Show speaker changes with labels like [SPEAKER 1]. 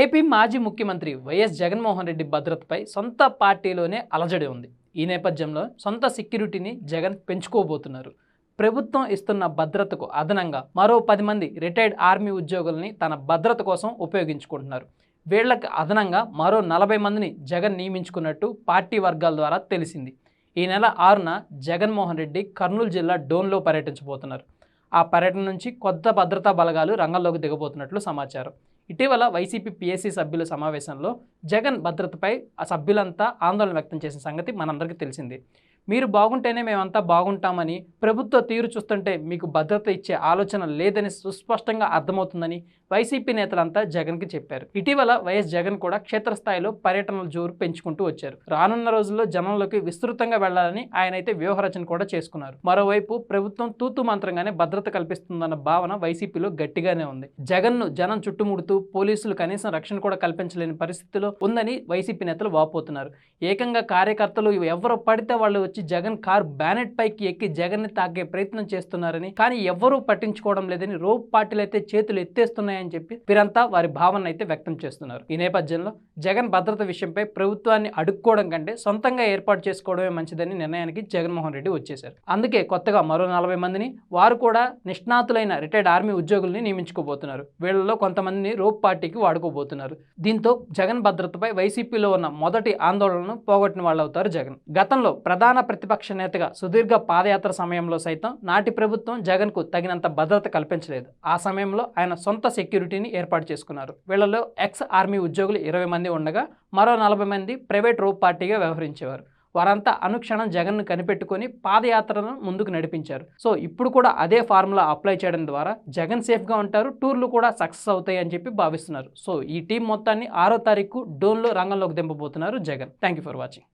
[SPEAKER 1] AP మాజీ ముఖ్యమంత్రి YS Jaganmohan Reddy భద్రతపై సొంత పార్టీలోనే అలజడి ఉంది. ఈ నేపథ్యంలో సొంత సెక్యూరిటీని జగన్ పెంచుకోబోతున్నారు. ప్రభుత్వం ఇస్తున్న భద్రతకు అదనంగా మరో పది మంది రిటైర్డ్ ఆర్మీ ఉద్యోగుల్ని తన భద్రత కోసం ఉపయోగించుకుంటున్నారు. వీళ్ళకు అదనంగా మరో నలభై మందిని జగన్ నియమించుకున్నట్టు పార్టీ వర్గాల ద్వారా తెలిసింది. ఈ నెల ఆరున జగన్మోహన్ రెడ్డి కర్నూలు జిల్లా డోన్లో పర్యటించబోతున్నారు. ఆ పర్యటన నుంచి కొత్త భద్రతా బలగాలు రంగంలోకి దిగబోతున్నట్లు సమాచారం. ఇటీవల వైసీపీ పీఎస్సీ సభ్యుల సమావేశంలో జగన్ భద్రతపై ఆ సభ్యులంతా ఆందోళన వ్యక్తం చేసిన సంగతి మనందరికీ తెలిసింది. మీరు బాగుంటేనే మేమంతా బాగుంటామని ప్రభుత్వ తీరు చూస్తుంటే మీకు భద్రత ఇచ్చే ఆలోచన లేదని సుస్పష్టంగా అర్థమవుతుందని వైసీపీ నేతలంతా జగన్కి చెప్పారు. ఇటీవల వైఎస్ జగన్ కూడా క్షేత్రస్థాయిలో పర్యటనల జోరు పెంచుకుంటూ వచ్చారు. రానున్న రోజుల్లో జనంలోకి విస్తృతంగా వెళ్ళాలని ఆయన అయితే వ్యూహరచన కూడా చేసుకున్నారు. మరోవైపు ప్రభుత్వం తూతు మంత్రంగానే భద్రత కల్పిస్తుందన్న భావన వైసీపీలో గట్టిగానే ఉంది. జగన్ను జనం చుట్టుముడుతూ పోలీసులు కనీసం రక్షణ కూడా కల్పించలేని పరిస్థితిలో ఉందని వైసీపీ నేతలు వాపోతున్నారు. ఏకంగా కార్యకర్తలు ఎవరు పడితే వాళ్ళు వచ్చి జగన్ కార్ బ్యానెట్ పైకి ఎక్కి జగన్ని తాకే ప్రయత్నం చేస్తున్నారని కానీ ఎవరూ పట్టించుకోవడం లేదని రోప్ పార్టీలు అయితే చేతులు ఎత్తేస్తున్నాయని చెప్పి వీరంతా వారి భావన అయితే వ్యక్తం చేస్తున్నారు. ఈ నేపథ్యంలో జగన్ భద్రత విషయంపై ప్రభుత్వాన్ని అడుక్కోవడం కంటే సొంతంగా ఏర్పాటు చేసుకోవడమే మంచిదని నిర్ణయానికి జగన్మోహన్ రెడ్డి వచ్చేశారు. అందుకే కొత్తగా మరో నలభై మందిని వారు కూడా నిష్ణాతులైన రిటైర్డ్ ఆర్మీ ఉద్యోగుల్ని నియమించుకోబోతున్నారు. వీళ్ళలో కొంతమందిని రోప్ పార్టీకి వాడుకోబోతున్నారు. దీంతో జగన్ భద్రతపై వైసీపీలో ఉన్న మొదటి ఆందోళనను పోగొట్టిన వాళ్ళు అవుతారు జగన్. గతంలో ప్రధాన ప్రతిపక్ష నేతగా సుదీర్ఘ పాదయాత్ర సమయంలో సైతం నాటి ప్రభుత్వం జగన్కు తగినంత భద్రత కల్పించలేదు. ఆ సమయంలో ఆయన సొంత సెక్యూరిటీని ఏర్పాటు చేసుకున్నారు. వీళ్ళలో ఎక్స్ ఆర్మీ ఉద్యోగులు ఇరవై మంది ఉండగా మరో నలభై మంది ప్రైవేట్ రూప్ పార్టీగా వ్యవహరించేవారు. వారంతా అనుక్షణం జగన్ను కనిపెట్టుకొని పాదయాత్రను ముందుకు నడిపించారు. సో ఇప్పుడు కూడా అదే ఫార్ములా అప్లై చేయడం ద్వారా జగన్ సేఫ్గా ఉంటారు టూర్లు కూడా సక్సెస్ అవుతాయి అని చెప్పి భావిస్తున్నారు. సో ఈ టీం మొత్తాన్ని ఆరో తారీఖు డోన్లో రంగంలోకి దింపబోతున్నారు Jagan. Thank you for watching.